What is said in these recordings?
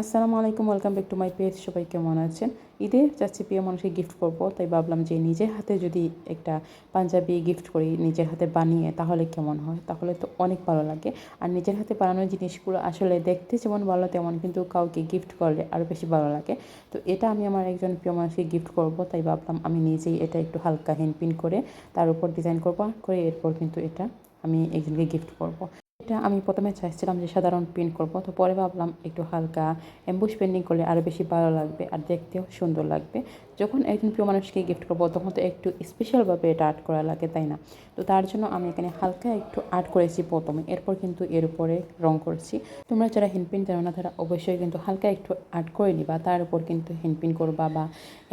আসসালামু আলাইকুম, welcome back to my page. সবাই কেমন আছেন? ঈদে যাচ্ছি প্রিয় মানুষকে গিফট করব, তাই ভাবলাম যে নিজের হাতে যদি একটা পাঞ্জাবি গিফট করি, নিজের হাতে বানিয়ে, তাহলে কেমন হয়? তাহলে তো অনেক ভালো লাগে। আর নিজের হাতে বানানো জিনিসগুলো আসলে দেখতে যেমন ভালো, তেমন কিন্তু কাউকে গিফট করলে আরও বেশি ভালো লাগে। তো এটা আমি আমার একজন প্রিয় মানুষকে গিফট করব, তাই ভাবলাম আমি নিজেই এটা একটু হালকা হ্যান্ড করে তার উপর ডিজাইন করব করে এরপর কিন্তু এটা আমি একজনকে গিফট করব। এটা আমি প্রথমে চাইছিলাম যে সাধারণ প্রিন্ট করব, তো পরে ভাবলাম একটু হালকা এম্বুশ পেন্টিং করলে আরও বেশি ভালো লাগবে আর দেখতেও সুন্দর লাগবে। যখন একজন প্রিয় মানুষকে গিফট করব, তখন তো একটু স্পেশালভাবে এটা আর্ট করা লাগে, তাই না? তো তার জন্য আমি এখানে হালকা একটু আর্ট করেছি প্রথমে, এরপর কিন্তু এর উপরে রং করছি। তোমরা যারা হ্যান্ডপিন জানো না, তারা অবশ্যই কিন্তু হালকা একটু আর্ট করে নিবা, তার উপর কিন্তু হ্যান্ডপিন করবা বা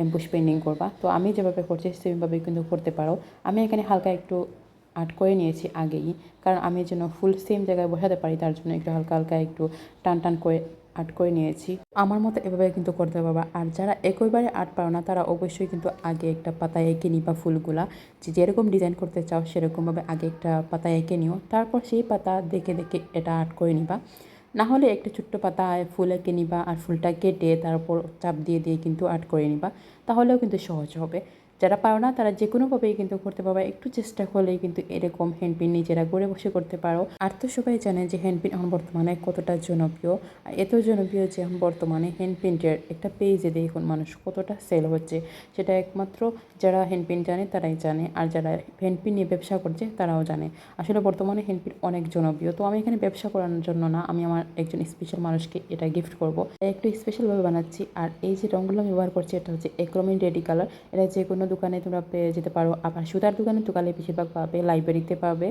এম্বুশ পেন্টিং করবা। তো আমি যেভাবে করছি, সেভাবে কিন্তু করতে পারো। আমি এখানে হালকা একটু আর্ট করে নিয়েছি আগেই। কারণ আমি যেন ফুল সেম জায়গায় বসাতে পারি, তার জন্য একটু হালকা হালকা একটু টান টান করে আর্ট করে নিয়েছি। আমার মতো এভাবে কিন্তু করতে পারবা আর যারা একইবারে আর্ট পারো না, তারা অবশ্যই কিন্তু আগে একটা পাতায় এঁকে নিবা ফুলগুলা। যে যেরকম ডিজাইন করতে চাও, সেরকমভাবে আগে একটা পাতায় এঁকে নিও। তারপর সেই পাতা দেখে দেখে এটা আর্ট করে নিবা। না হলে একটা ছোট্ট পাতা ফুল এঁকে নিবা আর ফুলটা কেটে তারপর চাপ দিয়ে দিয়ে কিন্তু আর্ট করে নিবা। তাহলেও কিন্তু সহজ হবে। যারা পারো না, তারা যে কোনোভাবেই কিন্তু করতে পারবে। একটু চেষ্টা করলেই কিন্তু এরকম হ্যান্ডপিন নিজেরা গড়ে বসে করতে পারো। আর তো সবাই জানে যে হ্যান্ডপিন এখন বর্তমানে কতটা জনপ্রিয়। আর এত জনপ্রিয় যে এখন বর্তমানে হ্যান্ডপিনটের একটা পেজে দেখুন মানুষ কতটা সেল হচ্ছে। সেটা একমাত্র যারা হ্যান্ডপিন জানে তারাই জানে। আর যারা হ্যান্ডপিন নিয়ে ব্যবসা করছে তারাও জানে। আসলে বর্তমানে হ্যান্ডপিন অনেক জনপ্রিয়। তো আমি এখানে ব্যবসা করানোর জন্য না, আমি আমার একজন স্পেশাল মানুষকে এটা গিফট করব। একটু স্পেশালভাবে বানাচ্ছি। আর এই যে রঙগুলো আমি ব্যবহার করছি, এটা হচ্ছে একরমিন রেডি কালার এটা যে কোনো দোকানে তোমরা পেয়ে যেতে পারো। আবার সুতার দোকানে দোকানে বেশিরভাগ পাবে লাইব্রেরিতে পাবে।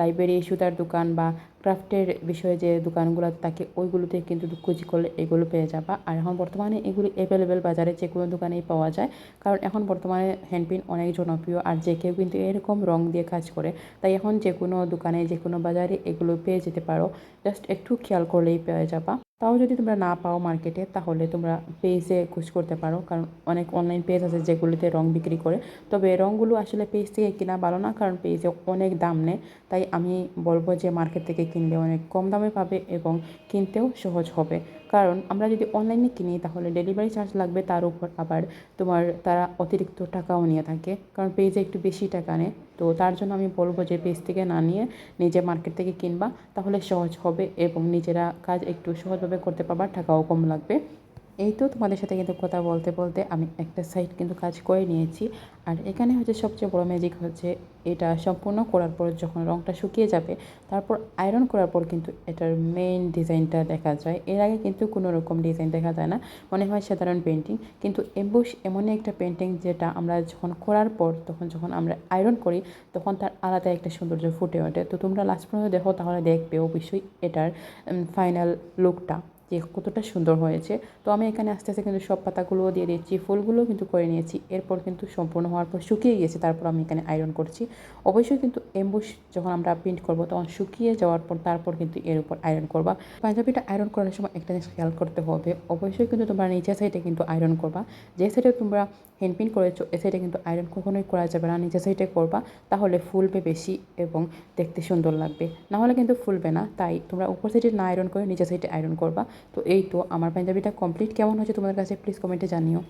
লাইব্রেরি সুতার দোকান বা ক্রাফটের বিষয়ে যে দোকানগুলো থাকে ওইগুলোতে কিন্তু খুঁজি করলে এগুলো পেয়ে যাবা। আর এখন বর্তমানে এগুলি অ্যাভেলেবেল বাজারে যে কোনো দোকানেই পাওয়া যায়। কারণ এখন বর্তমানে হ্যান্ডপিন অনেক জনপ্রিয় আর যে কেউ কিন্তু এরকম রং দিয়ে কাজ করে, তাই এখন যে কোনো দোকানে, যে কোনো বাজারে এগুলো পেয়ে যেতে পারো। জাস্ট একটু খেয়াল করলেই পেয়ে যাবা। তাও যদি তোমরা না পাও মার্কেটে তাহলে তোমরা পেজে খোঁজ করতে পারো। কারণ অনেক অনলাইন পেজ আছে যেগুলিতে রং বিক্রি করে। তবে রঙগুলো আসলে পেজ থেকে কেনা ভালো না, কারণ পেজে অনেক দাম নেয়। তাই আমি বলব যে মার্কেট থেকে কিনলে অনেক কম দামে পাবে এবং কিনতেও সহজ হবে। কারণ আমরা যদি অনলাইনে কিনি, তাহলে ডেলিভারি চার্জ লাগবে। তার উপর আবার তোমার তারা অতিরিক্ত টাকাও নিয়ে থাকে। কারণ পেজে একটু বেশি টাকা নেয়। তো তার জন্য আমি বলব যে পেজ থেকে না নিয়ে নিজে মার্কেট থেকে কিনবা। তাহলে সহজ হবে এবং নিজেরা কাজ একটু সহজভাবে করতে পারবা টাকাও কম লাগবে। এই তো তোমাদের সাথে কিন্তু কথা বলতে বলতে আমি একটা সাইড কিন্তু কাজ করে নিয়েছি। আর এখানে হচ্ছে সবচেয়ে বড় ম্যাজিক হচ্ছে এটা সম্পূর্ণ করার পর যখন রঙটা শুকিয়ে যাবে, তারপর আয়রন করার পর কিন্তু এটার মেইন ডিজাইনটা দেখা যায়। এর আগে কিন্তু কোনো রকম ডিজাইন দেখা যায় না, মনে হয় সাধারণ পেন্টিং কিন্তু এম্বুশ এমনই একটা পেন্টিং যেটা আমরা যখন করার পর তখন যখন আমরা আয়রন করি, তখন তার আলাদা একটা সৌন্দর্য ফুটে ওঠে। তো তোমরা লাস্ট পর্যন্ত দেখো, তাহলে দেখবে অবশ্যই এটার ফাইনাল লুকটা যে কতটা সুন্দর হয়েছে। তো আমি এখানে আস্তে আস্তে কিন্তু সব পাতাগুলোও দিয়ে দিয়েছি ফুলগুলোও কিন্তু করে নিয়েছি। এরপর কিন্তু সম্পূর্ণ হওয়ার পর শুকিয়ে গিয়েছে, তারপর আমি এখানে আয়রন করছি। অবশ্যই কিন্তু এম্বুশ যখন আমরা প্রিন্ট করব তখন শুকিয়ে যাওয়ার পর তারপর কিন্তু এর উপর আয়রন করবা। পাঞ্জাবিটা আয়রন করার সময় একটা জিনিস খেয়াল করতে হবে। অবশ্যই কিন্তু তোমরা নিচের সাইডে কিন্তু আয়রন করবা। যে সাইডে তোমরা হ্যান্ডপিন করেছ, এ সাইডে কিন্তু আয়রন কখনোই করা যাবে না, নিচের সাইডে করবা, তাহলে ফুলবে বেশি এবং দেখতে সুন্দর লাগবে। নাহলে কিন্তু ফুলবে না, তাই তোমরা উপর সাইডে না আয়রন করে নিচের সাইডে আয়রন করবা। তো এই তো, আমার পাঞ্জাবিটা কমপ্লিট কেমন হয়েছে তোমাদের কাছে? প্লিজ কমেন্টে জানিও।